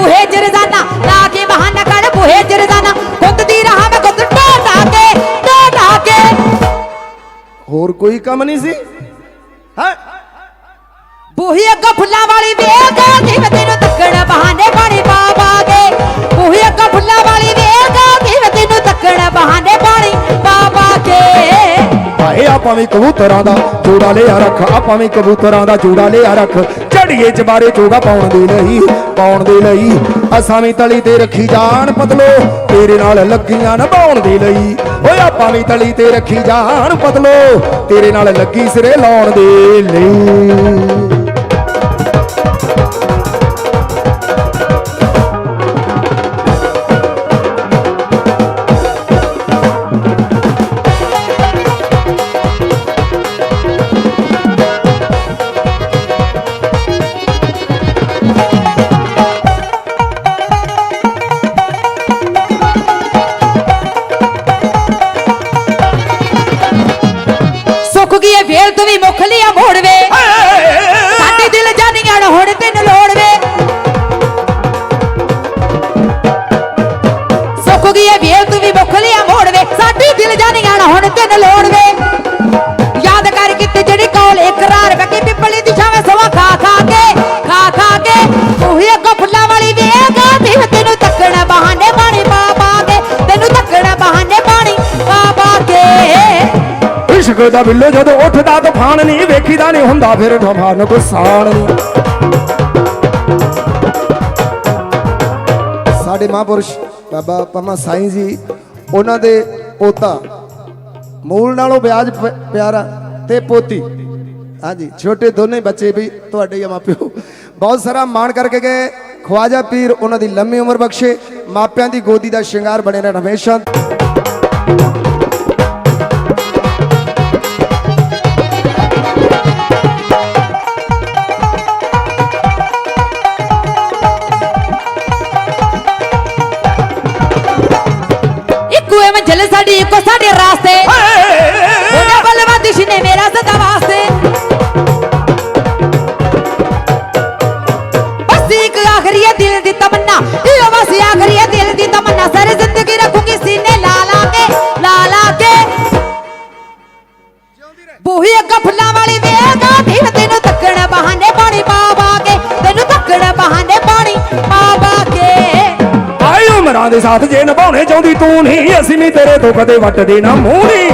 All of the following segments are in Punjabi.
ਬੂਹੇ ਚ ਰਜ਼ਾਨਾ ਲਾ ਕੇ ਬਹਾਨਾ ਕਰ ਬੂਹੇ ਚ ਰਜ਼ਾਨਾ ਖੁਦ ਦੀ ਰਾਹ ਮੈਂ ਖੁਦ ਢਾਟਾ ਕੇ ਢਾਟਾ ਕੇ। ਹੋਰ ਕੋਈ ਕੰਮ ਨਹੀਂ ਸੀ? ਹੈ? ਬੂਹੀ ਅੱਗੋਂ ਫੁੱਲਾਂ ਵਾਲੀ ਵੇਖ ਜਿਵੇਂ ਤੈਨੂੰ ਤੱਕਣ ਬਹਾਨੇ ਪਾਣੀ ਪਾ ਪਾ ਕੇ। ਬੂਹੀ ਅੱਗੋਂ ਫੁੱਲਾਂ ਵਾਲੀ ਵੇਖ ਜਿਵੇਂ ਤੈਨੂੰ ਤੱਕਣ ਬਹਾਨੇ ਪਾਣੀ ਪਾ ਪਾ ਕੇ। ਭਾਏ ਆਪਾਂ ਵੀ ਕਬੂਤਰਾਂ ਦਾ ਜੋੜਾ ਲਿਆ ਰੱਖ ਆਪਾਂ ਵੀ ਕਬੂਤਰਾਂ ਦਾ ਜੋੜਾ ਲਿਆ ਰੱਖ। ਝੜੀਏ ਚ ਬਾਰੇ ਚੋਗਾ ਪਾਉਣ ਦੇ ਲਈ, ਪਾਉਣ ਦੇ ਲਈ। ਅਸਾਂ ਵੀ ਤਲੀ ਤੇ ਰੱਖੀ ਜਾਣ ਪਤਲੋ, ਤੇਰੇ ਨਾਲ ਲੱਗੀਆਂ ਨਭਾਉਣ ਦੇ ਲਈ। ਓਏ ਆਪਾਂ ਵੀ ਤਲੀ ਤੇ ਰੱਖੀ ਜਾਣ ਪਤਲੋ, ਤੇਰੇ ਨਾਲ ਲੱਗੀ ਸਿਰੇ ਲਾਉਣ ਦੇ ਲਈ। ਵੀ ਲਿਆ ਮੋੜ ਵੇ ਸਾਡੇ ਦਿਲ ਜਾਨੀਆਂ ਹੁਣ ਤੈਨੂੰ ਲੋੜ ਵੇ ਸੁੱਕ ਗਈ ਵੇਲ ਤੂੰ ਵੀ ਮੁੱਖ ਲਿਆ ਮੋੜ ਵੇ ਸਾਡੇ ਦਿਲ ਜਾਨੀਆਂ ਹੁਣ ਤੈਨੂੰ ਲੋੜ ਵੇ ਇਸ਼ਕ ਦਾ ਬਿੱਲੋ ਜਦੋਂ ਉੱਠਦਾ ਤੂਫਾਨ ਨਹੀਂ, ਵੇਖੀਦਾ ਨਹੀਂ ਹੁੰਦਾ, ਫਿਰ ਤੂਫਾਨ ਕੋ ਸਾਡੇ ਮਹਾਂਪੁਰਸ਼ ਬਾਬਾ ਪਮਾ ਸਾਈਂ ਜੀ, ਉਹਨਾਂ ਦੇ ਪੋਤਾ, ਮੂਲ ਨਾਲੋਂ ਵਿਆਜ ਪਿਆਰਾ ਤੇ ਪੋਤੀ। ਹਾਂਜੀ, ਛੋਟੇ ਦੋਨੇ ਬੱਚੇ ਵੀ ਤੁਹਾਡੇ ਹੀ ਆ ਮਾਪਿਓ। ਬਹੁਤ ਸਾਰਾ ਮਾਣ ਕਰਕੇ ਗਏ। ਖਵਾਜਾ ਪੀਰ ਉਹਨਾਂ ਦੀ ਲੰਮੀ ਉਮਰ ਬਖਸ਼ੇ। ਮਾਪਿਆਂ ਦੀ ਗੋਦੀ ਦਾ ਸ਼ਿੰਗਾਰ ਬਣੇ ਰਹਿਣ ਹਮੇਸ਼ਾ। को साढ़े रास्ते। बलवा दिशने मेरा सदा वास्ते। दिल दी सारी ज़िंदगी रखूँगी सीने लाला के लाला के। बोही गफला वाली ਦੇ ਸਾਥ ਜੇ ਨਿਭਾਉਣੇ ਚਾਹੁੰਦੀ, ਤੂੰ ਨਹੀਂ, ਅਸੀਂ ਵੀ ਤੇਰੇ ਤੋਂ ਕਦੇ ਵੱਟਦੇ ਨਾ ਮੂੰਹ ਨਹੀਂ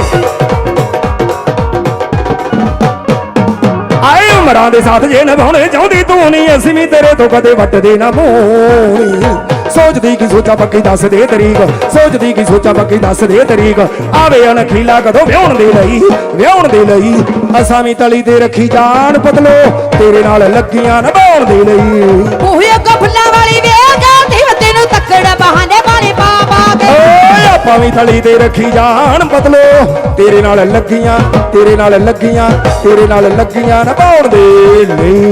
ਆਈ ਉਮਰਾਂ ਦੇ ਸਾਥ ਜੇ ਨਿਭਾਉਣੇ ਚਾਹੁੰਦੀ, ਤੂੰ ਨਹੀਂ, ਅਸੀਂ ਵੀ ਤੇਰੇ ਤੋਂ ਕਦੇ ਵੱਟਦੇ ਨਾ ਮੂੰਹ ਨਹੀਂ ਸੋਚਦੀ ਕੀ ਸੋਚਾ ਪੱਕੀ ਦੱਸ ਦੇ ਤਰੀਕ, ਸੋਚਦੀ ਕੀ ਸੋਚਾਂ ਪੱਕੀ ਦੱਸ ਦੇ ਤਰੀਕ। ਆਵੇ ਅਣਖੀਲਾ ਕਦੋਂ ਵਿਆਹਣ ਦੇ ਲਈ, ਵਿਆਹਣ ਦੇ ਲਈ। ਅਸਾਂ ਵੀ ਤਲੀ ਤੇ ਰੱਖੀ ਜਾਨ ਪਤਲੋ, ਤੇਰੇ ਨਾਲ ਲੱਗੀਆਂ ਨਿਭਾਉਣ ਦੇ ਲਈ। ਬੂਹੀ ਅੱਗਾ ਫੁੱਲਾਂ ਵਾਲੀ ਵੇਖ ਫਿਰ ਤੈਨੂੰ ਤੱਕਣ ਬਹਾਨੇ ਓਏ ਥਲੀ ਤੇ ਰੱਖੀ ਜਾਣ ਬਦਲੋ ਤੇਰੇ ਨਾਲ ਲੱਗੀਆਂ, ਤੇਰੇ ਨਾਲ ਲੱਗੀਆਂ, ਤੇਰੇ ਨਾਲ ਲੱਗੀਆਂ, ਨਿਭਾਉਣ ਦੇ ਲਈ।